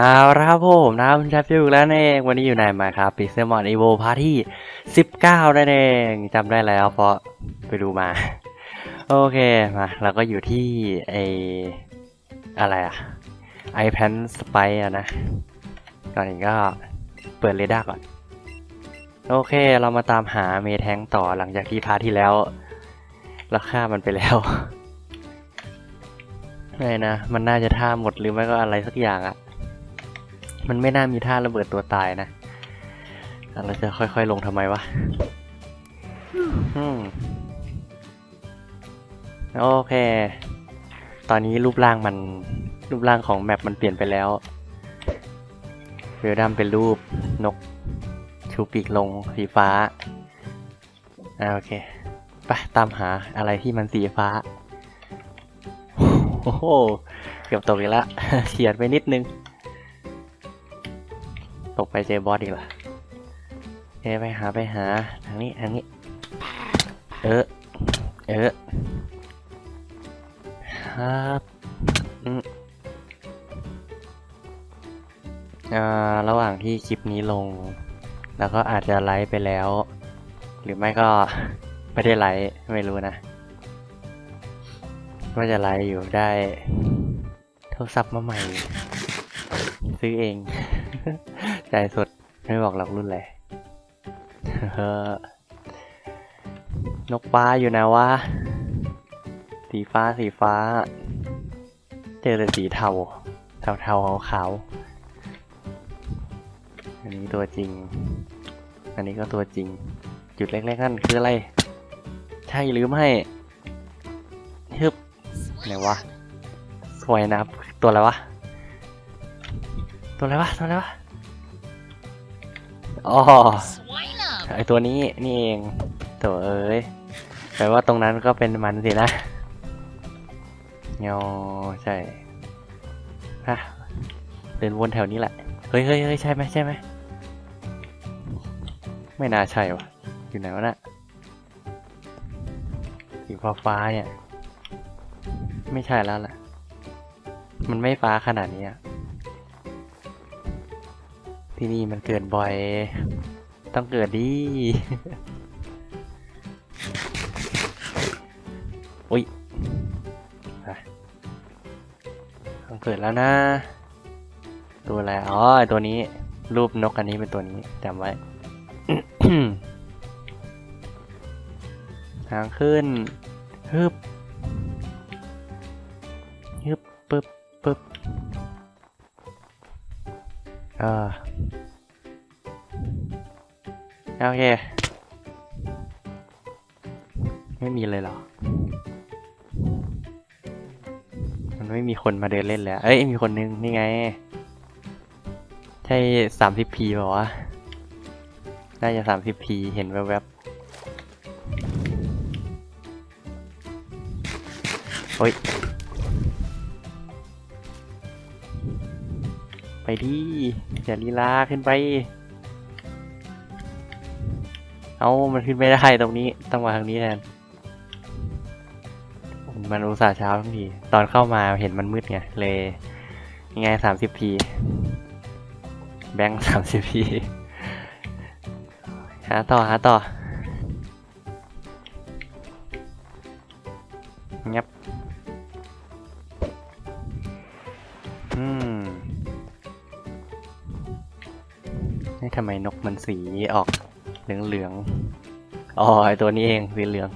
เอาละครับผมนะครับคุณชาฟิวแล้วนั่นเองวันนี้อยู่ในมาครับปิเซมอนอีโวพาร์ที่19นั่นเองจำได้แล้วเพราะไปดูมา โอเคมาเราก็อยู่ที่ไออะไรอะไอแพนสไปอะนะ ก่อนอื่นก็เปิดเรดาร์ก่อน โอเคเรามาตามหาเมแทงต่อหลังจากที่พาร์ทที่แล้วเราฆ่ามันไปแล้วไม่นะ มันน่าจะท่าหมดหรือไม่ก็อะไรสักอย่างอะ มันไม่น่ามีท่าระเบิดตัวตายนะแต่เราจะค่อยๆลงทำไมวะอืมโอเค ตอนนี้รูปร่างมัน รูปร่างของแมปมันเปลี่ยนไปแล้วเรือดำเป็นรูปนกชูปีกลงสีฟ้าอ่าโอเค ไปตามหาอะไรที่มันสีฟ้า โอ้โห เกือบตกอีกแล้วเฉียดไปนิดนึง ตกไปเจอบอสอีกเหรอเอไปหาไปหาทางนี้ทางนี้ เออ เออครับอืมอ่าระหว่างที่คลิปนี้ลง แล้วก็อาจจะไลฟ์ไปแล้ว หรือไม่ก็ไม่ได้ไลฟ์ไม่รู้นะว่าจะไลฟ์อยู่ได้โทรศัพท์มาใหม่ ซื้อเอง จสด ไม่บอกหรอกรุ่นเฮ้อนกปลาอยู่นะวะ สีฟ้าสีฟ้า เจอแต่สีเทา เทาเทาขาวขาว อันนี้ตัวจริง อันนี้ก็ตัวจริง จุดเล็กๆนั่นคืออะไร ใช่หรือไม่ฮึบไหนวะ สวยนะครับ ตัวอะไรวะ ตัวอะไรวะ ตัวอะไรวะ อ๋อไอตัวนี้นี่เองตัวเอ้ยแปลว่าตรงนั้นก็เป็นมันสินะเงาใช่ฮะเดินวนแถวนี้แหละ เฮ้ยเฮ้ยเฮ้ยใช่ไหมใช่ไหม ไม่น่าใช่วะอยู่ไหนวะน่ะสีฟ้าฟ้าเนี่ย ไม่ใช่แล้วแหละ มันไม่ฟ้าขนาดนี้อะ ที่นี่มันเกิดบ่อย ต้องเกิดดิอุ้ยต้องเกิดแล้วนะ ตัวอะไร อ๋อ ตัวนี้ รูปนกอันนี้เป็นตัวนี้จำไว้ทางขึ้นฮึบฮึบปึ๊บปึ๊บ อ่าโอเค ไม่มีเลยเหรอ มันไม่มีคนมาเดินเล่นเลยอะเอ้ย มีคนนึง นี่ไง ใช่สามสิบพีป่าวะ น่าจะสามสิบพีเห็นแวบๆโอ้ย ไปดิอย่าลีลาขึ้นไป เอามันขึ้นไม่ได้ตรงนี้ ต้องมาทางนี้แทน มันอุตส่าห์เช้าทั้งที ตอนเข้ามาเห็นมันมืดไง เลยยังไงสามสิบพีแบงค์สามสิบพีหาต่อ หาต่อเงียบำไมนกมันสีออกเหลืองเหลืองอ๋อไอตัวนี้เองสีเหลือง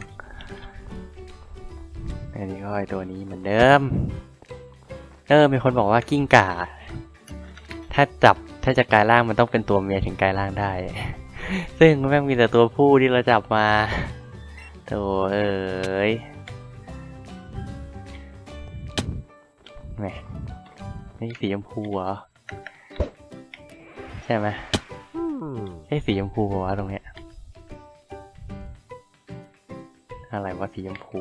อันนี้ก็ไอตัวนี้เหมือนเดิม เออมีคนบอกว่ากิ้งก่า ถ้าจับถ้าจะกลายร่างมันต้องเป็นตัวเมียถึงกลายร่างได้ ซึ่งแม่งมีแต่ตัวผู้ที่เราจับมาโถเอ้ยแหมนี่สีชมพูเหรอ ใช่ไหม ใช่สีชมพูวะตรงเนี้ย อะไรวะสีชมพู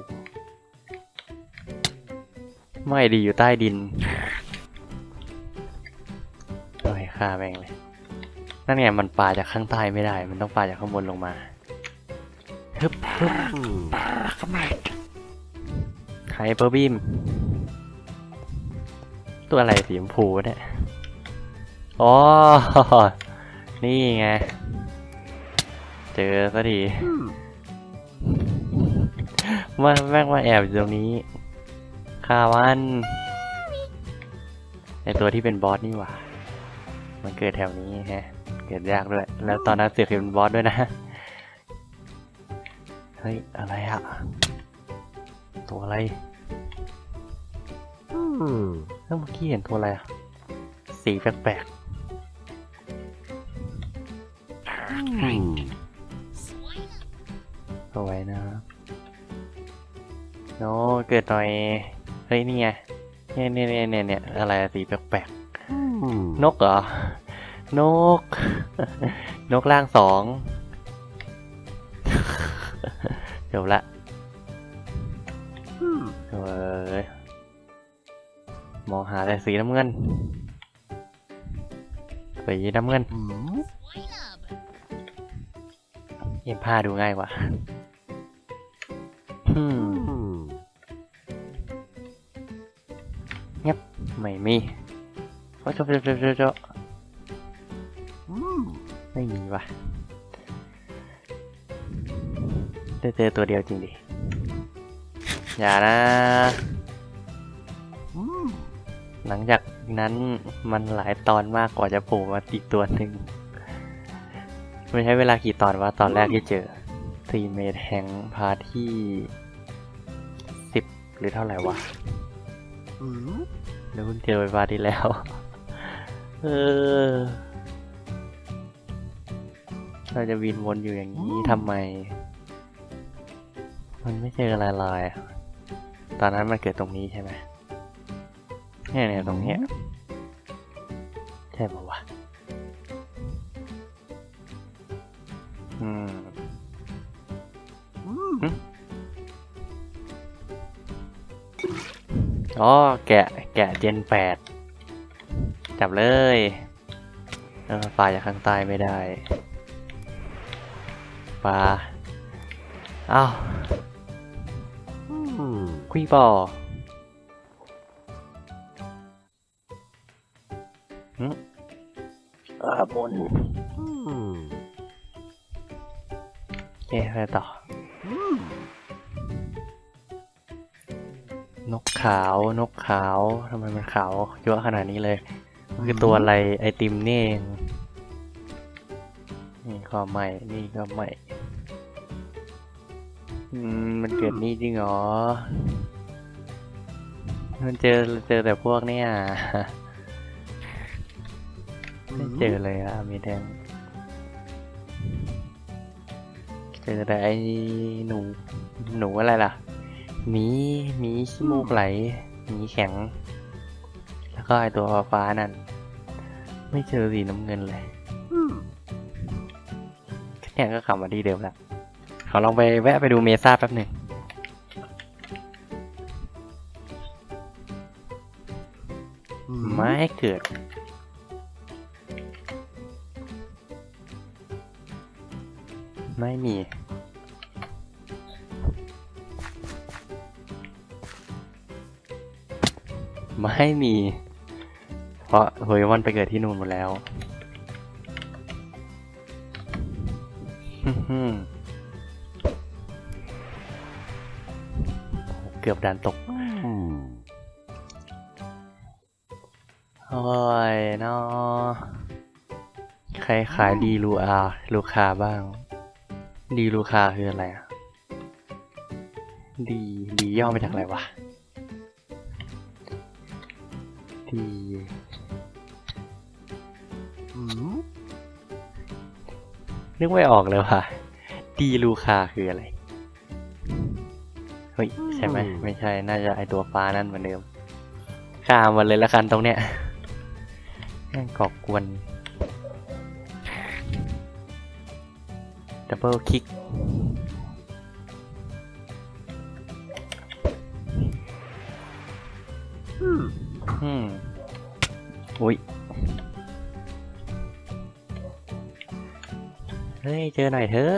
ไม่ดีอยู่ใต้ดินโอ้ยฆ่าแม่งเลย นั่นไงมันปลาจากข้างใต้ไม่ได้ มันต้องปลาจากข้างบนลงมาฮึบฮึบไฮเปอร์บีม ตัวอะไรสีชมพูเนี่ย อ๋อ นี่ไง เจอสักทีมาแม่งมาแอบอยู่ตรงนี้ฆ่ามันไอตัวที่เป็นบอสนี่หว่า มันเกิดแถวนี้ฮะ เกิดยากด้วย แล้วตอนนั้นเสือกเป็นบอสด้วยนะ เฮ้ย อะไรอะตัวอะไรเอ้าเมื่อกี้เห็นตัวอะไรอะสีแปลกๆ เอาไว้นะโน้เกิดหน่อย เฮ้ยนี่ไงเนี่ยเนี่ยเนี่ยเนี่ยเนี่ยอะไรอะสีแปลกๆนกเหรอ นก นกล่างสองเดี๋ยวละเอ้ยมองหาแต่สีน้ำเงิน สีน้ำเงินเย็บผ้าดูง่ายกว่าอืม เงียบไม่มีโอ้เจาะเจาะเจาะเจาะเจาะไม่มีว่ะได้เจอตัวเดียวจริงดิ อย่านะ หลังจากนั้นมันหลายตอนมากกว่าจะโผล่มาอีกตัวหนึ่งไม่ใช้เวลากี่ตอนวะตอนแรกที่เจอ ทีเมทแห่งพาที่สิบ หรือเท่าไหร่วะเดี๋ยวเพิ่งเจอไปพาที่แล้ว เออ เราจะวินวนอยู่อย่างนี้ทำไม มันไม่เจออะไรเลยอะตอนนั้นมันเกิดตรงนี้ใช่ไหมเนี่ยเนี่ยตรงเนี้ยใช่ปะวะ อืม อ๋อแกะแกะเจนแปดจับเลยเออปลาจากข้างใต้ไม่ได้ปลาอ้าวคุยบอหึอ่าบนเอ๊ะอะไรต่อ นกขาวนกขาวทำไมมันขาวเยอะขนาดนี้เลยมันคือตัวอะไรไอติมนี่เองนี่ก็ใหม่นี่ก็ใหม่อืมมันเกิดนี่จริงเหรอ มันเจอเจอแต่พวกเนี่ยไม่เจอเลยอะมีแดงเจอแต่ไอ้หนู หนูอะไรล่ะ หมีหมีขี้มูกไหลหมีแข็ง แล้วก็ไอตัวฟ้านั่น ไม่เจอสีน้ำเงินเลยเนี่ยก็ขับมาที่เดิมแล้วขอลองไปแวะไปดูเมซ่าแป๊บหนึ่งไม่เกิดไม่มี ไม่มี เพราะโฮยวันไปเกิดที่นู่นหมดแล้วเกือบดันตกโอ้ยนอใครขายดีลูอาลูคาบ้าง ดีลูคาคืออะไรอะดี ดีย่อมาจากอะไรวะ ดีนึกไม่ออกเลยว่ะดีลูคาคืออะไร เฮ้ย ใช่ไหมไม่ใช่ น่าจะไอตัวฟ้านั่นเหมือนเดิมข้ามมันเลยละกันตรงเนี้ยแม่งก่อกวนดับเบิลคิกอืม อุ้ย เฮ้ย เจอหน่อยเถอะ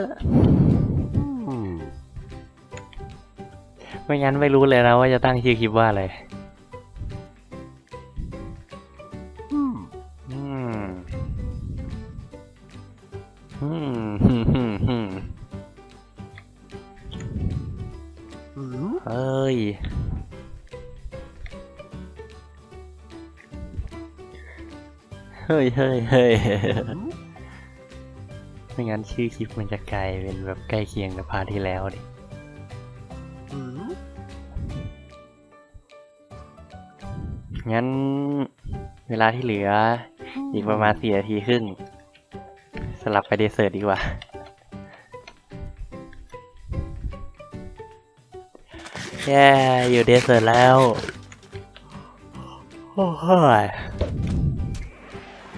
ไม่งั้นไม่รู้เลยนะว่าจะตั้งชื่อคลิปว่าอะไรอืมอืมฮึ่มฮึ่มฮึ่ม Hmm? เฮ้ย ฮ้ยเฮ้ยเฮ้ย Hmm? ไม่งั้นชื่อคลิปมันจะกลายเป็นแบบใกล้เคียงกับพาร์ทที่แล้วดิ Hmm? งั้นเวลาที่เหลือ อีกประมาณสี่นาทีครึ่ง สลับไปเดเซอร์ดีกว่า แย่อยู่เดเซอร์แล้ว โอ้ย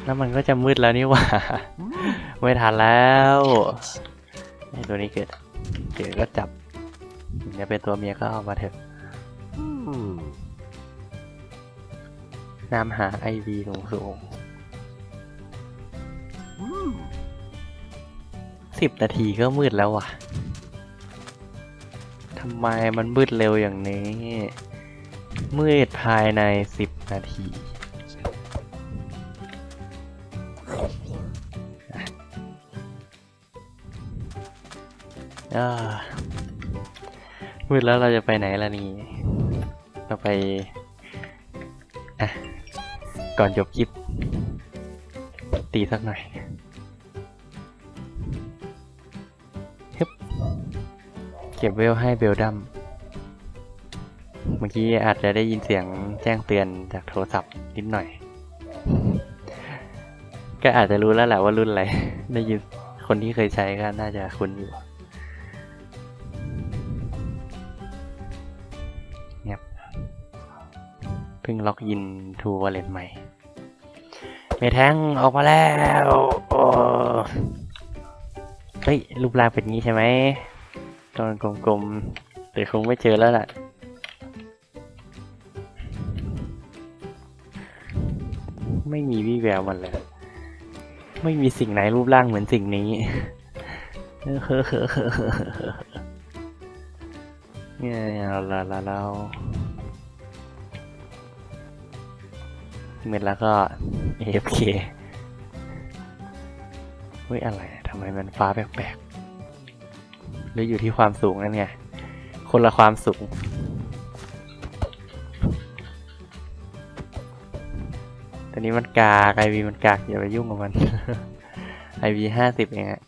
แล้วมันก็จะมืดแล้วนี่หว่า ไม่ทันแล้วไอ้ตัวนี้เกิดเกิดก็จับจะเป็นตัวเมียก็เอามาเถอะนำหาไอวีสูงสูงสิบนาทีก็มืดแล้วว่ะทำไมมันมืดเร็วอย่างนี้ มืดภายในสิบนาที มืดแล้วเราจะไปไหนล่ะนี่เราไป อะ ก่อนจบคลิป ตีสักหน่อยฮึบเก็บเวลให้เบลดัมเมื่อกี้อาจจะได้ยินเสียงแจ้งเตือนจากโทรศัพท์นิดหน่อย ก็อาจจะรู้แล้วแหละว่ารุ่นอะไร ได้ยินคนที่เคยใช้ก็น่าจะคุ้นอยู่ เงียบเพิ่งล็อกอินทูวอลเล็ตใหม่เมแทงออกมาแล้วเฮ้ย รูปร่างเป็นงี้ใช่ไหมตอนกลมๆ แต่คงไม่เจอแล้วล่ะ ไม่มีวี่แววมันเลย ไม่มีสิ่งไหนรูปร่างเหมือนสิ่งนี้เนี่ย เราเราเราเราเม็ดแล้วก็ AFK เฮ้ยอะไรทำไมมันฟ้าแปลกๆหรืออยู่ที่ความสูงนั่นไง คนละความสูง ตอนนี้มันกากไอวีมันกากอย่าไปยุ่งกับมันไอวีห้าสิบเองอะ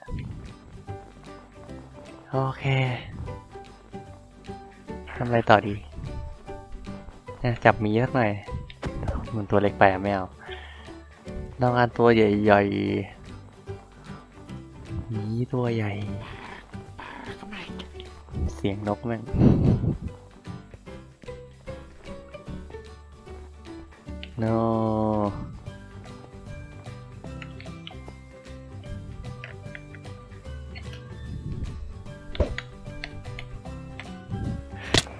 โอเค ทำอะไรต่อดีอะจับหมีสักหน่อยมันตัวเล็กไปอะไม่เอาต้องการตัวใหญ่ๆหมีตัวใหญ่ เสียงนกแม่ง no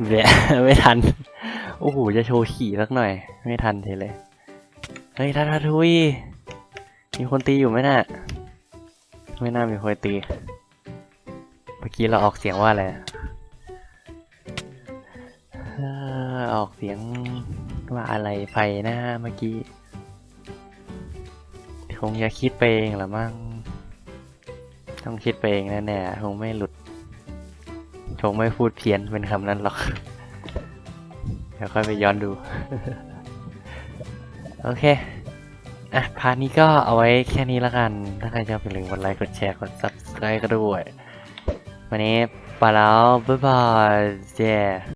แหละไม่ทัน โอ้โห จะโชว์ขี่สักหน่อย ไม่ทันเฉยเลย เฮ้ยทัทาทุย มีคนตีอยู่ไหมน่ะ ไม่น่ามีคนตี เมื่อกี้เราออกเสียงว่าอะไร ออกเสียงว่าอะไรไฟนะเมื่อกี้ คงจะคิดไปเองละมั้ง ต้องคิดไปเองแน่ๆ คงไม่หลุด ชงไม่พูดเพี้ยนเป็นคำนั้นหรอก เดี๋ยวค่อยไปย้อนดู โอเค อะ พาร์ทนี้ก็เอาไว้แค่นี้ละกัน ถ้าใครชอบอย่าลืมกดไลค์ กดแชร์ กด subscribe ก็ด้วย วันนี้ไปแล้ว บ๊ายบายเจ้